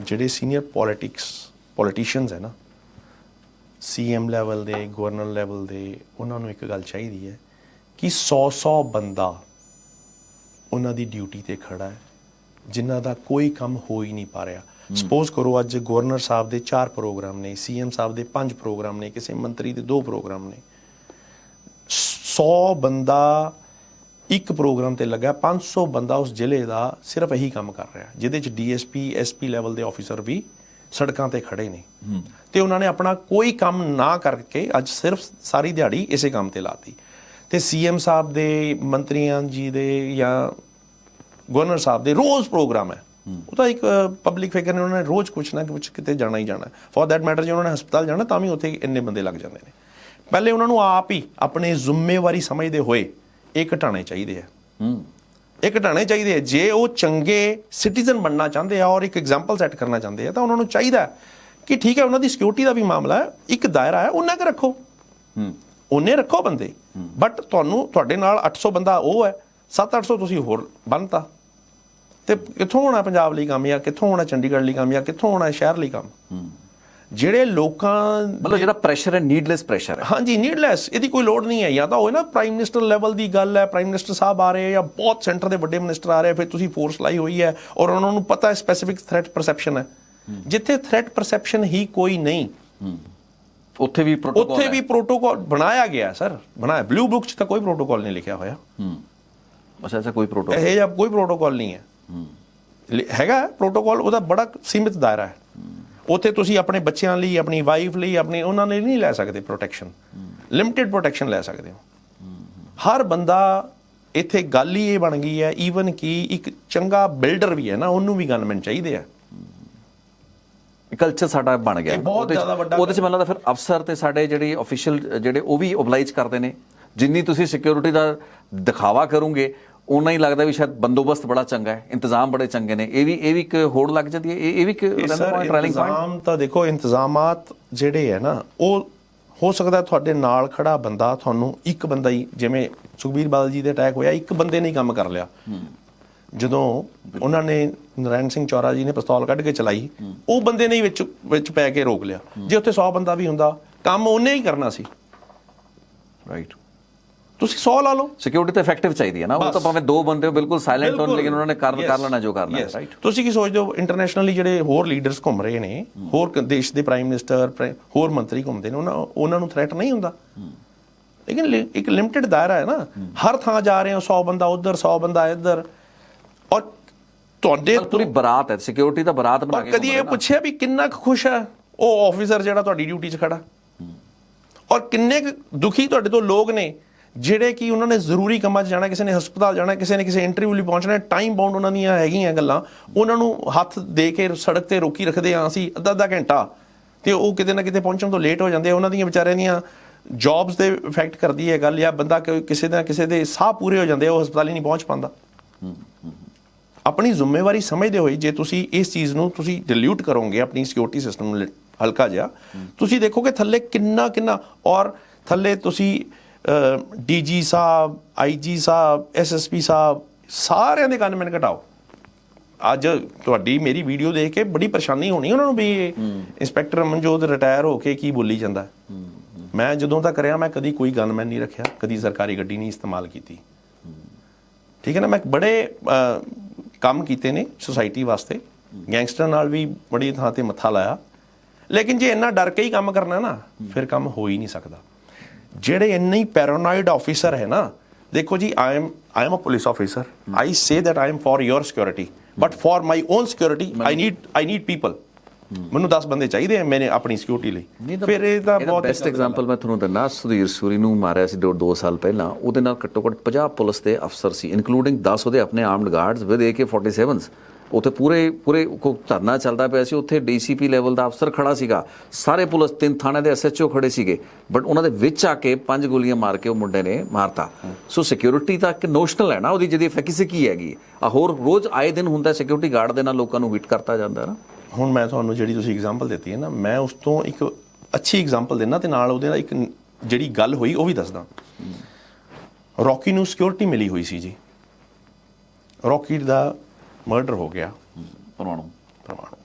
ਜਿਹੜੇ senior politics politicians ਹੈ ਨਾ ਸੀਐਮ ਲੈਵਲ ਦੇ ਗਵਰਨਰ ਲੈਵਲ ਦੇ ਉਹਨਾਂ ਨੂੰ ਇੱਕ ਗੱਲ ਚਾਹੀਦੀ ਹੈ ਕਿ 100-100 ਬੰਦਾ ਉਹਨਾਂ ਦੀ ਡਿਊਟੀ ਤੇ ਖੜਾ ਹੈ ਜਿਨ੍ਹਾਂ ਦਾ ਕੋਈ ਕੰਮ ਹੋ ਹੀ ਨਹੀਂ ਪਾ ਰਿਹਾ। ਸਪੋਜ਼ ਕਰੋ ਅੱਜ ਗਵਰਨਰ ਸਾਹਿਬ ਦੇ 4 ਪ੍ਰੋਗਰਾਮ ਨੇ ਸੀਐਮ ਸਾਹਿਬ ਦੇ 5 ਪ੍ਰੋਗਰਾਮ ਨੇ ਕਿਸੇ ਮੰਤਰੀ ਦੇ 2 ਪ੍ਰੋਗਰਾਮ ਨੇ। 100 ਬੰਦਾ ਇੱਕ ਪ੍ਰੋਗਰਾਮ ਤੇ ਲੱਗਾ 500 ਬੰਦਾ ਉਸ ਜ਼ਿਲ੍ਹੇ ਦਾ ਸਿਰਫ ਇਹੀ ਕੰਮ ਕਰ ਰਿਹਾ। ਜਿਹਦੇ ਚ ਡੀਐਸਪੀ ਐਸਪੀ ਲੈਵਲ ਦੇ ਆਫੀਸਰ ਵੀ ਸੜਕਾਂ ਤੇ ਖੜੇ ਨੇ। ਤੇ ਉਹਨਾਂ ਨੇ ਆਪਣਾ ਕੋਈ ਕੰਮ ਨਾ ਕਰਕੇ ਅੱਜ ਸਿਰਫ ਸਾਰੀ ਦਿਹਾੜੀ ਇਸੇ ਕੰਮ ਤੇ ਲਾਤੀ। ਤੇ ਸੀਐਮ ਸਾਹਿਬ ਦੇ ਮੰਤਰੀਆਂ ਜੀ ਦੇ ਜਾਂ ਗਵਰਨਰ ਸਾਹਿਬ ਦੇ ਰੋਜ਼ ਪ੍ਰੋਗਰਾਮ ਹੈ। ਉਹ ਤਾਂ ਇੱਕ ਪਬਲਿਕ ਫਿਗਰ ਨੇ ਉਹਨਾਂ ਨੇ ਰੋਜ਼ ਕੁਛ ਨਾ ਕੁਛ ਕਿਤੇ ਜਾਣਾ ਹੀ ਜਾਣਾ। ਫੋਰ ਦੈਟ ਮੈਟਰ ਜੇ ਉਹਨਾਂ ਨੇ ਹਸਪਤਾਲ ਜਾਣਾ ਤਾਂ ਵੀ ਉੱਥੇ ਇੰਨੇ ਬੰਦੇ ਲੱਗ ਜਾਂਦੇ ਨੇ। ਪਹਿਲੇ ਉਹਨਾਂ ਨੂੰ ਆਪ ਹੀ ਆਪਣੇ ਜ਼ਿੰਮੇਵਾਰੀ ਸਮਝਦੇ ਹੋਏ ਇਹ ਘਟਾਣੇ ਚਾਹੀਦੇ ਆ। ਹੂੰ। ਇਹ ਘਟਾਣੇ ਚਾਹੀਦੇ ਆ। ਜੇ ਉਹ ਚੰਗੇ ਸਿਟੀਜ਼ਨ ਬਣਨਾ ਚਾਹੁੰਦੇ ਆ ਔਰ ਇੱਕ ਐਗਜ਼ਾਮਪਲ ਸੈੱਟ ਕਰਨਾ ਚਾਹੁੰਦੇ ਆ ਤਾਂ ਉਹਨਾਂ ਨੂੰ ਚਾਹੀਦਾ ਹੈ ਕਿ ਠੀਕ ਹੈ ਉਹਨਾਂ ਦੀ ਸਿਕਿਉਰਿਟੀ ਦਾ ਵੀ ਮਾਮਲਾ ਹੈ ਇੱਕ ਦਾਇਰਾ ਹੈ ਉਹਨਾਂ ਕੁ ਰੱਖੋ। ਹੂੰ। ਉਹਨੇ ਰੱਖੋ ਬੰਦੇ। ਬਟ ਤੁਹਾਨੂੰ ਤੁਹਾਡੇ ਨਾਲ 800 ਬੰਦਾ ਉਹ ਹੈ 7-800 ਤੁਸੀਂ ਹੋਰ ਬੰਨਤਾ। ਤੇ ਕਿੱਥੋਂ ਹੋਣਾ ਪੰਜਾਬ ਲਈ ਕੰਮ ਜਾਂ ਕਿੱਥੋਂ ਹੋਣਾ ਚੰਡੀਗੜ੍ਹ ਲਈ ਕੰਮ ਜਾਂ ਕਿੱਥੋਂ ਹੋਣਾ ਸ਼ਹਿਰ ਲਈ ਕੰਮ? ਜਿਹੜੇ ਲੋਕਾਂ ਮਤਲਬ ਜਿਹੜਾ ਪ੍ਰੈਸ਼ਰ ਹੈ ਨੀਡਲੈਸ ਪ੍ਰੈਸ਼ਰ ਹੈ। ਹਾਂਜੀ ਨੀਡਲੈਸ ਇਹਦੀ ਕੋਈ ਲੋੜ ਨਹੀਂ ਹੈ। ਜਾਂ ਤਾਂ ਹੋਏ ਨਾ ਪ੍ਰਾਈਮ ਮਿਨਿਸਟਰ ਲੈਵਲ ਦੀ ਗੱਲ ਹੈ ਪ੍ਰਾਈਮ ਮਿਨਿਸਟਰ ਸਾਹਿਬ ਆ ਰਹੇ ਆ ਜਾਂ ਬਹੁਤ ਸੈਂਟਰ ਦੇ ਵੱਡੇ ਮਿਨਿਸਟਰ ਆ ਰਹੇ ਫਿਰ ਤੁਸੀਂ ਫੋਰਸ ਲਾਈ ਹੋਈ ਹੈ ਔਰ ਉਹਨਾਂ ਨੂੰ ਪਤਾ ਹੈ ਸਪੈਸੀਫਿਕ ਥ੍ਰੈਟ ਪਰਸੈਪਸ਼ਨ ਹੈ। ਜਿੱਥੇ ਥ੍ਰੈਟ ਪਰਸੈਪਸ਼ਨ ਹੀ ਕੋਈ ਨਹੀਂ ਉੱਥੇ ਵੀ ਪ੍ਰੋਟੋਕਾਲ ਉੱਥੇ ਵੀ ਪ੍ਰੋਟੋਕਾਲ ਬਣਾਇਆ ਗਿਆ ਸਰ। ਬਣਾਇਆ ਬਲੂ ਬੁੱਕ 'ਚ ਤਾਂ ਕੋਈ ਪ੍ਰੋਟੋਕਾਲ ਨਹੀਂ ਲਿਖਿਆ ਹੋਇਆ। ਹੂੰ। ਅੱਛਾ ਕੋਈ ਪ੍ਰੋਟੋਕਾਲ ਇਹ ਜਿਹਾ ਕੋਈ ਪ੍ਰੋਟੋਕਾਲ ਨਹੀਂ ਹੈ। ਹੈਗਾ ਪ੍ਰੋਟੋਕਾਲ ਉਹਦਾ ਬੜਾ ਸੀਮਿਤ ਦਾਇਰਾ ਹੈ। ਉੱਥੇ ਤੁਸੀਂ ਆਪਣੇ ਬੱਚਿਆਂ ਲਈ ਆਪਣੀ ਵਾਈਫ ਲਈ ਆਪਣੇ ਉਹਨਾਂ ਲਈ ਨਹੀਂ ਲੈ ਸਕਦੇ ਪ੍ਰੋਟੈਕਸ਼ਨ ਲਿਮਿਟਿਡ ਪ੍ਰੋਟੈਕਸ਼ਨ ਲੈ ਸਕਦੇ ਹੋ। ਹਰ ਬੰਦਾ ਇੱਥੇ ਗੱਲ ਹੀ ਇਹ ਬਣ ਗਈ ਹੈ ਈਵਨ ਕਿ ਇੱਕ ਚੰਗਾ ਬਿਲਡਰ ਵੀ ਹੈ ਨਾ ਉਹਨੂੰ ਵੀ ਗਨਮੈਨ ਚਾਹੀਦੇ ਆ। ਕਲਚਰ ਸਾਡਾ ਬਣ ਗਿਆ। ਬਹੁਤ ਉਹਦੇ 'ਚ- ਜ਼ਿਆਦਾ ਵੱਡਾ ਉਹਦੇ ਚ ਮੈਨੂੰ ਲੱਗਦਾ ਫਿਰ ਅਫਸਰ ਤੇ ਸਾਡੇ ਜਿਹੜੇ ਅਫੀਸ਼ੀਅਲ ਜਿਹੜੇ ਉਹ ਵੀ ਓਬਲਾਈਜ ਕਰਦੇ ਨੇ। ਜਿੰਨੀ ਤੁਸੀਂ ਸਿਕਿਉਰਿਟੀ ਦਾ ਦਿਖਾਵਾ ਕਰੋਗੇ ਉਨਾ ਹੀ ਲੱਗਦਾ ਵੀ ਸ਼ਾਇਦ ਬੰਦੋਬਸਤ ਬੜਾ ਚੰਗਾ ਹੈ ਇੰਤਜ਼ਾਮ ਬੜੇ ਚੰਗੇ ਨੇ। ਇਹ ਵੀ ਇਹ ਵੀ ਇੱਕ ਹੋੜ ਲੱਗ ਜਾਂਦੀ ਹੈ। ਇਹ ਇਹ ਵੀ ਇੱਕ ਪੁਆਇੰਟ ਟ੍ਰੈਲਿੰਗ ਪੁਆਇੰਟ ਇੰਤਜ਼ਾਮ ਤਾਂ ਦੇਖੋ ਇੰਤਜ਼ਾਮਾਤ ਜਿਹੜੇ ਹੈ ਨਾ ਉਹ ਹੋ ਸਕਦਾ ਤੁਹਾਡੇ ਨਾਲ ਖੜਾ ਬੰਦਾ ਤੁਹਾਨੂੰ ਇੱਕ ਬੰਦਾ ਹੀ ਜਿਵੇਂ ਸੁਖਬੀਰ ਬਾਦਲ ਜੀ ਦੇ ਅਟੈਕ ਹੋਇਆ ਇੱਕ ਬੰਦੇ ਨੇ ਹੀ ਕੰਮ ਕਰ ਲਿਆ। ਜਦੋਂ ਉਹਨਾਂ ਨੇ ਨਰਾਇਣ ਸਿੰਘ ਚੌਰਾ ਜੀ ਨੇ ਪਿਸਤੌਲ ਕੱਢ ਕੇ ਚਲਾਈ ਉਹ ਬੰਦੇ ਨੇ ਹੀ ਵਿੱਚ ਵਿੱਚ ਪੈ ਕੇ ਰੋਕ ਲਿਆ। ਜੇ ਉੱਥੇ 100 ਬੰਦਾ ਵੀ ਹੁੰਦਾ ਕੰਮ ਉਹਨੇ ਹੀ ਕਰਨਾ ਸੀ। ਰਾਈਟ ਤੁਸੀਂ 100 ਲਾ ਲਓ। ਸਿਕਿਉਰਿਟੀ ਤਾਂ ਇਫੈਕਟਿਵ ਚਾਹੀਦੀ ਹੈ ਨਾ। ਉਹ ਤਾਂ ਭਾਵੇਂ ਦੋ ਬੰਦੇ ਹੋ ਬਿਲਕੁਲ ਸਾਇਲੈਂਟ ਹੋਣ। ਲੇਕਿਨ ਉਹਨਾਂ ਨੇ ਕਰ. ਕਰ ਲੈਣਾ ਜੋ ਕਰਨਾ ਹੈ. ਰਾਈਟ ਤੁਸੀਂ ਕੀ ਸੋਚਦੇ ਹੋ? ਇੰਟਰਨੈਸ਼ਨਲੀ ਜਿਹੜੇ ਹੋਰ ਲੀਡਰਸ ਘੁੰਮ ਰਹੇ ਨੇ ਹੋਰ ਦੇਸ਼ ਦੇ ਪ੍ਰਾਈਮ ਮਿਨਿਸਟਰ ਹੋਰ ਮੰਤਰੀ ਘੁੰਮਦੇ ਨੇ ਉਹਨਾਂ ਉਹਨਾਂ ਨੂੰ ਥ੍ਰੈਟ ਨਹੀਂ ਹੁੰਦਾ। ਲੇਕਿਨ ਇੱਕ ਲਿਮਟਿਡ ਦਾਇਰਾ ਹੈ ਨਾ। ਹਰ ਥਾਂ ਜਾ ਰਹੇ ਹੋ 100 ਬੰਦਾ ਉਧਰ 100 ਬੰਦਾ ਇੱਧਰ। ਔਰ ਤੁਹਾਡੇ ਪਰ ਬਰਾਤ ਹੈ। ਸਿਕਿਉਰਿਟੀ ਤਾਂ ਬਰਾਤ ਬਣਾ ਕੇ ਕਦੀ ਇਹ। ਪੁੱਛਿਆ ਵੀ ਕਿੰਨਾ ਕੁ ਖੁਸ਼ ਹੈ? ਉਹ ਆਫੀਸਰ ਜਿਹੜਾ ਤੁਹਾਡੀ ਡਿਊਟੀ 'ਚ ਖੜਾ। ਔਰ ਕਿੰਨੇ ਦੁਖੀ ਤੁਹਾਡੇ ਤੋਂ ਲੋਕ ਨੇ? ਜਿਹੜੇ ਕਿ ਉਹਨਾਂ ਨੇ ਜ਼ਰੂਰੀ ਕੰਮਾਂ 'ਚ ਜਾਣਾ, ਕਿਸੇ ਨੇ ਹਸਪਤਾਲ ਜਾਣਾ, ਕਿਸੇ ਨੇ ਕਿਸੇ ਇੰਟਰਵਿਊ ਲਈ ਪਹੁੰਚਣਾ ਟਾਈਮ ਬਾਉਂਡ ਉਹਨਾਂ ਦੀਆਂ ਹੈਗੀਆਂ ਗੱਲਾਂ, ਉਹਨਾਂ ਨੂੰ ਹੱਥ ਦੇ ਕੇ ਸੜਕ ਤੇ ਰੋਕੀ ਰੱਖਦੇ ਆ ਅਸੀਂ ਅੱਧਾ ਅੱਧਾ ਘੰਟਾ। ਤੇ ਉਹ ਕਿਤੇ ਨਾ ਕਿਤੇ ਪਹੁੰਚਣ ਤੋਂ ਲੇਟ ਹੋ ਜਾਂਦੇ ਆ, ਉਹਨਾਂ ਦੀਆਂ ਵਿਚਾਰਿਆਂ ਦੀਆਂ ਜੌਬਸ ਤੇ ਇਫੈਕਟ ਕਰਦੀ ਹੈ ਗੱਲ ਜਾਂ ਬੰਦਾ ਕੋਈ ਕਿਸੇ ਦਾ ਕਿਸੇ ਦੇ ਸਾਹ ਪੂਰੇ ਹੋ ਜਾਂਦੇ ਉਹ ਹਸਪਤਾਲ ਹੀ ਨਹੀਂ ਪਹੁੰਚ ਪਾਉਂਦਾ। ਆਪਣੀ ਜ਼ਿੰਮੇਵਾਰੀ ਸਮਝਦੇ ਹੋਏ ਜੇ ਤੁਸੀਂ ਇਸ ਚੀਜ਼ ਨੂੰ ਤੁਸੀਂ ਡਿਲੂਟ ਕਰੋਗੇ, ਆਪਣੀ ਸਿਕਿਉਰਿਟੀ ਸਿਸਟਮ ਨੂੰ ਹਲਕਾ ਜਿਹਾ, ਤੁਸੀਂ ਦੇਖੋਗੇ ਥੱਲੇ ਕਿੰਨਾ ਕਿੰਨਾ ਔਰ ਥੱਲੇ ਤੁਸੀਂ DG sahib IG sahib SSP sahib ਸਾਰਿਆਂ ਦੇ ਗਨਮੈਨ ਘਟਾਓ। ਅੱਜ ਤੁਹਾਡੀ ਮੇਰੀ ਵੀਡੀਓ ਦੇਖ ਕੇ ਬੜੀ ਪਰੇਸ਼ਾਨੀ ਹੋਣੀ ਉਹਨਾਂ ਨੂੰ ਵੀ ਇੰਸਪੈਕਟਰ ਮਨਜੋਤ ਰਿਟਾਇਰ ਹੋ ਕੇ ਕੀ ਬੋਲੀ ਜਾਂਦਾ। ਮੈਂ ਜਦੋਂ ਤੱਕ ਰਿਹਾ ਮੈਂ ਕਦੀ ਕੋਈ ਗਨਮੈਨ ਨਹੀਂ ਰੱਖਿਆ ਕਦੀ ਸਰਕਾਰੀ ਗੱਡੀ ਨਹੀਂ ਇਸਤੇਮਾਲ ਕੀਤੀ। ਠੀਕ ਹੈ ਨਾ ਮੈਂ ਬੜੇ ਕੰਮ ਕੀਤੇ ਨੇ ਸੁਸਾਇਟੀ ਵਾਸਤੇ। ਗੈਂਗਸਟਰ ਨਾਲ ਵੀ ਬੜੀ ਥਾਂ ਤੇ ਮੱਥਾ ਲਾਇਆ। ਲੇਕਿਨ ਜੇ ਇੰਨਾ ਡਰ ਕੇ ਹੀ ਕੰਮ ਕਰਨਾ ਨਾ ਫਿਰ ਕੰਮ ਹੋ ਹੀ ਨਹੀਂ ਸਕਦਾ। ਜਿਹੜੇ ਇੰਨੇ ਹੀ ਪੈਰਾਨੋਇਡ ਆਫੀਸਰ ਹੈ ਨਾ ਦੇਖੋ ਜੀ I am I am a police officer I say that I am for your security but for my own security I need I need people ਮੈਨੂੰ 10 ਬੰਦੇ ਚਾਹੀਦੇ ਆ ਮੈਨੇ ਆਪਣੀ ਸਿਕਿਉਰਿਟੀ ਲਈ। ਫਿਰ ਇਹ ਤਾਂ ਬਹੁਤ ਬੈਸਟ ਐਗਜ਼ਾਮਪਲ ਮੈਂ ਤੁਹਾਨੂੰ ਦਿੰਦਾ ਸੁਧੀਰ ਸੂਰੀ ਨੂੰ ਮਾਰਿਆ ਸੀ 2 ਸਾਲ ਪਹਿਲਾਂ ਉਹਦੇ ਨਾਲ ਘੱਟੋ ਘੱਟ 50 ਪੁਲਿਸ ਦੇ ਅਫਸਰ ਸੀ ਇਨਕਲੂਡਿੰਗ 10 ਉਹਦੇ ਆਪਣੇ ਆਰਮਡ ਗਾਰਡਸ ਵਿਦ AK47s ਉੱਥੇ ਪੂਰੇ ਪੂਰੇ ਕੋ ਧਰਨਾ ਚੱਲਦਾ ਪਿਆ ਸੀ ਉੱਥੇ ਡੀਸੀਪੀ ਲੈਵਲ ਦਾ ਅਫਸਰ ਖੜਾ ਸੀਗਾ। ਸਾਰੇ ਪੁਲਿਸ ਤਿੰਨ ਥਾਣੇ ਦੇ ਐਸਐਚਓ ਖੜੇ ਸੀਗੇ ਬਟ ਉਹਨਾਂ ਦੇ ਵਿੱਚ ਆ ਕੇ ਪੰਜ ਗੋਲੀਆਂ ਮਾਰ ਕੇ ਉਹ ਮੁੰਡੇ ਨੇ ਮਾਰਤਾ। ਸੋ ਸਿਕਿਉਰਿਟੀ ਤਾਂ ਇੱਕ ਨੋਸ਼ਨਲ ਹੈ ਨਾ ਉਹਦੀ ਜਿਹਦੀ ਐਫੈਕੇਸੀ ਕੀ ਹੈਗੀ। ਆ ਹੋਰ ਰੋਜ਼ ਆਏ ਦਿਨ ਹੁੰਦਾ ਸਿਕਿਉਰਿਟੀ ਗਾਰਡ ਦੇ ਨਾਲ ਲੋਕਾਂ ਨੂੰ ਹਿੱਟ ਕਰਤਾ ਜਾਂਦਾ ਨਾ। ਹੁਣ ਮੈਂ ਤੁਹਾਨੂੰ ਜਿਹੜੀ ਤੁਸੀਂ ਐਗਜ਼ਾਮਪਲ ਦਿੱਤੀ ਹੈ ਨਾ ਮੈਂ ਉਸ ਤੋਂ ਇੱਕ ਅੱਛੀ ਐਗਜ਼ਾਮਪਲ ਦੇਣਾ ਤੇ ਨਾਲ ਉਹਦੇ ਨਾਲ ਇੱਕ ਜਿਹੜੀ ਗੱਲ ਹੋਈ ਉਹ ਵੀ ਦੱਸਦਾ। ਰੌਕੀ ਨੂੰ ਸਿਕਿਉਰਿਟੀ ਮਿਲੀ ਹੋਈ ਸੀ ਜੀ। ਰੌਕੀ ਦਾ ਮਰਡਰ ਹੋ ਗਿਆ। ਪਰਵਾਣੂ ਪਰਮਾਣੂ।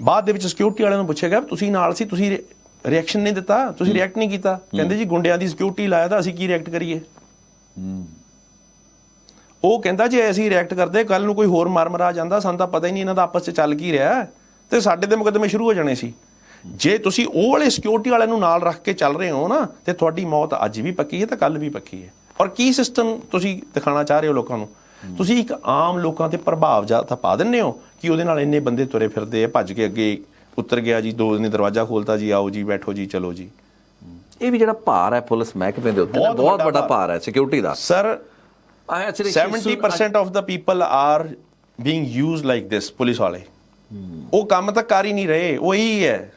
ਬਾਅਦ ਦੇ ਵਿੱਚ ਸਿਕਿਉਰਿਟੀ ਵਾਲਿਆਂ ਨੂੰ ਪੁੱਛਿਆ ਗਿਆ ਤੁਸੀਂ ਨਾਲ ਸੀ ਤੁਸੀਂ ਰਿਐਕਸ਼ਨ ਨਹੀਂ ਦਿੱਤਾ ਤੁਸੀਂ ਰਿਐਕਟ ਨਹੀਂ ਕੀਤਾ। ਕਹਿੰਦੇ ਜੀ ਗੁੰਡਿਆਂ ਦੀ ਸਿਕਿਉਰਿਟੀ ਲਾਇਆ ਤਾਂ ਅਸੀਂ ਕੀ ਰਿਐਕਟ ਕਰੀਏ? ਉਹ ਕਹਿੰਦਾ ਜੇ ਅਸੀਂ ਰਿਐਕਟ ਕਰਦੇ ਕੱਲ ਨੂੰ ਕੋਈ ਹੋਰ ਮਰ ਮਰਾ ਜਾਂਦਾ ਸਾਨੂੰ ਤਾਂ ਪਤਾ ਹੀ ਨਹੀਂ ਇਹਨਾਂ ਦਾ ਆਪਸ 'ਚ ਚੱਲ ਕੀ ਰਿਹਾ। ਤੇ ਸਾਡੇ ਦੇ ਮੁਕੱਦਮੇ ਸ਼ੁਰੂ ਹੋ ਜਾਣੇ ਸੀ। ਜੇ ਤੁਸੀਂ ਉਹ ਵਾਲੇ ਸਿਕਿਉਰਿਟੀ ਵਾਲਿਆਂ ਨੂੰ ਨਾਲ ਰੱਖ ਕੇ ਚੱਲ ਰਹੇ ਹੋ ਨਾ ਤੇ ਤੁਹਾਡੀ ਮੌਤ ਅੱਜ ਵੀ ਪੱਕੀ ਹੈ ਤੇ ਕੱਲ ਵੀ ਪੱਕੀ ਹੈ। ਔਰ ਕੀ ਸਿਸਟਮ ਤੁਸੀਂ ਦਿਖਾਣਾ ਚਾਹ ਰਹੇ ਹੋ ਲੋਕਾਂ ਨੂੰ? ਤੁਸੀਂ ਇੱਕ ਆਮ ਲੋਕਾਂ ਤੇ ਪ੍ਰਭਾਵ ਜਾਂ ਤਾਂ ਪਾ ਦਿੰਦੇ ਹੋ ਕਿ ਉਹਦੇ ਨਾਲ ਇੰਨੇ ਬੰਦੇ ਤੁਰੇ ਫਿਰਦੇ ਆ ਭੱਜ ਕੇ ਅੱਗੇ ਉਤਰ ਗਿਆ ਜੀ ਦੋ ਨੇ ਦਰਵਾਜ਼ਾ ਖੋਲਤਾ ਜੀ ਆਓ ਜੀ ਬੈਠੋ ਜੀ ਚਲੋ ਜੀ। ਇਹ ਵੀ ਜਿਹੜਾ ਭਾਰ ਹੈ ਪੁਲਿਸ ਮਹਿਕਮੇ ਦੇ ਉੱਤੇ ਬਹੁਤ ਵੱਡਾ ਭਾਰ। ਹੈ security the. Sir I actually 70% of the people are being used like this police ਵਾਲੇ। ਉਹ ਕੰਮ ਤਾਂ ਕਰ ਹੀ ਨਹੀਂ ਰਹੇ ਉਹ ਇਹੀ ਹੈ।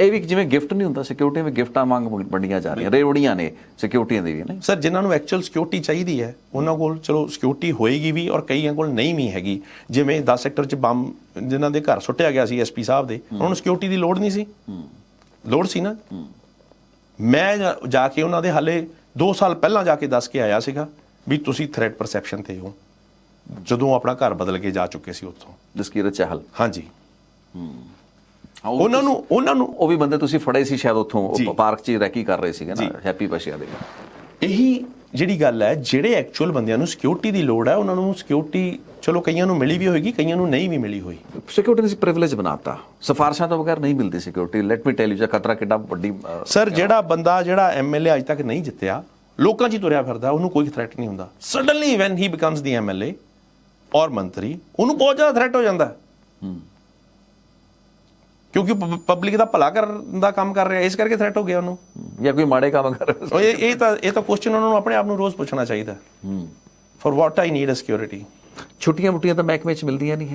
ਇਹ ਵੀ ਜਿਵੇਂ ਗਿਫਟ ਨਹੀਂ ਹੁੰਦਾ ਸਿਕਿਉਰਿਟੀ ਵਿੱਚ ਗਿਫਟਾਂ ਮੰਗ ਵੰਡੀਆਂ ਜਾ ਰਹੀਆਂ ਰੇਵੜੀਆਂ ਨੇ ਸਿਕਿਉਰਿਟੀਆਂ ਦੀ ਵੀ ਨੇ? ਸਰ ਜਿਨ੍ਹਾਂ ਨੂੰ ਐਕਚੁਅਲ ਸਿਕਿਉਰਿਟੀ ਚਾਹੀਦੀ ਹੈ ਉਹਨਾਂ ਕੋਲ ਚਲੋ ਸਿਕਿਉਰਿਟੀ ਹੋਏਗੀ ਵੀ ਔਰ ਕਈਆਂ ਕੋਲ ਨਹੀਂ ਵੀ ਹੈਗੀ। ਜਿਵੇਂ 10 ਸੈਕਟਰ ਚ ਬੰਬ ਜਿਨ੍ਹਾਂ ਦੇ ਘਰ ਸੁੱਟਿਆ ਗਿਆ ਸੀ ਐਸਪੀ ਸਾਹਿਬ ਦੇ ਉਹਨਾਂ ਨੂੰ ਸਿਕਿਉਰਿਟੀ ਦੀ ਲੋੜ ਨਹੀਂ ਸੀ। ਲੋੜ ਸੀ ਨਾ? ਮੈਂ ਜਾ- ਕੇ ਉਹਨਾਂ ਦੇ ਹਾਲੇ 2 ਸਾਲ ਪਹਿਲਾਂ ਜਾ ਕੇ ਦੱਸ ਕੇ ਆਇਆ ਸੀਗਾ ਵੀ ਤੁਸੀਂ ਥ੍ਰੈਟ ਪਰਸੈਪਸ਼ਨ ਤੇ ਹੋ। ਜਦੋਂ ਆਪਣਾ ਘਰ ਬਦਲ ਕੇ ਜਾ ਚੁੱਕੇ ਸੀ ਉੱਥੋਂ। ਜਸਕੀਰਤ ਚਾਹਲ। ਹਾਂਜੀ। ਹਾਂ, ਉਹਨਾਂ ਨੂੰ ਉਹਨਾਂ ਨੂੰ ਉਹ ਵੀ ਬੰਦੇ ਤੁਸੀਂ ਫੜੇ ਸੀ ਸ਼ਾਇਦ ਉੱਥੋਂ ਪਾਰਕ 'ਚ ਰੈਕੀ ਕਰ ਰਹੇ ਸੀਗੇ ਨਾ। ਹੈਪੀ ਪਸ਼ਿਆ ਦੇ ਇਹੀ ਜਿਹੜੀ ਗੱਲ ਹੈ ਜਿਹੜੇ ਐਕਚੁਅਲ ਬੰਦਿਆਂ ਨੂੰ ਸਿਕਿਉਰਿਟੀ ਦੀ ਲੋੜ ਹੈ ਉਹਨਾਂ ਨੂੰ ਸਿਕਿਉਰਿਟੀ ਚਲੋ ਕਈਆਂ ਨੂੰ ਮਿਲੀ ਵੀ ਹੋਏਗੀ ਕਈਆਂ ਨੂੰ ਨਹੀਂ ਵੀ ਮਿਲੀ ਹੋਈ। ਸਿਕਿਉਰਿਟੀ ਦੀ ਪ੍ਰਿਵਿਲੇਜ ਬਣਾਤਾ। ਸਿਫਾਰਸ਼ਾਂ ਤੋਂ ਬਗੈਰ ਨਹੀਂ ਮਿਲਦੀ security let me tell you ਜੇ ਖਤਰਾ ਕਿੱਡਾ ਵੱਡੀ ਸਰ ਜਿਹੜਾ ਬੰਦਾ ਜਿਹੜਾ ਐਮਐਲਏ ਅਜ ਤੱਕ ਨਹੀਂ ਜਿੱਤਿਆ ਲੋਕਾਂ 'ਚ ਹੀ ਤੁਰਿਆ ਫਿਰਦਾ ਉਹਨੂੰ ਕੋਈ ਥ੍ਰੈਟ ਨਹੀਂ ਹੁੰਦਾ। Suddenly when he becomes the MLA ਔਰ ਮੰਤਰੀ ਉਹਨੂੰ ਬਹੁਤ ਜ਼ਿਆਦਾ ਥ੍ਰੈਟ ਹੋ ਜਾਂਦਾ। ਹੈ। ਕਿਉਂਕਿ ਪਬਲਿਕ ਦਾ ਭਲਾ ਕਰਨ ਦਾ ਕੰਮ ਕਰ ਰਿਹਾ ਇਸ ਕਰਕੇ ਥ੍ਰੈਟ ਹੋ ਗਿਆ ਉਹਨੂੰ। ਜਾਂ ਕੋਈ ਮਾੜੇ ਕੰਮ ਕਰ ਰਿਹਾ। ਇਹ ਇਹ ਤਾਂ ਇਹ ਤਾਂ ਕੁਐਸਚਨ ਉਹਨਾਂ ਨੂੰ ਆਪਣੇ ਆਪ ਨੂੰ ਰੋਜ਼ ਪੁੱਛਣਾ ਚਾਹੀਦਾ। For what I need a security ਛੁੱਟੀਆਂ ਮੁੱਟੀਆਂ ਤਾਂ ਮਹਿਕਮੇ 'ਚ ਮਿਲਦੀਆਂ ਨਹੀਂ ਹੈ।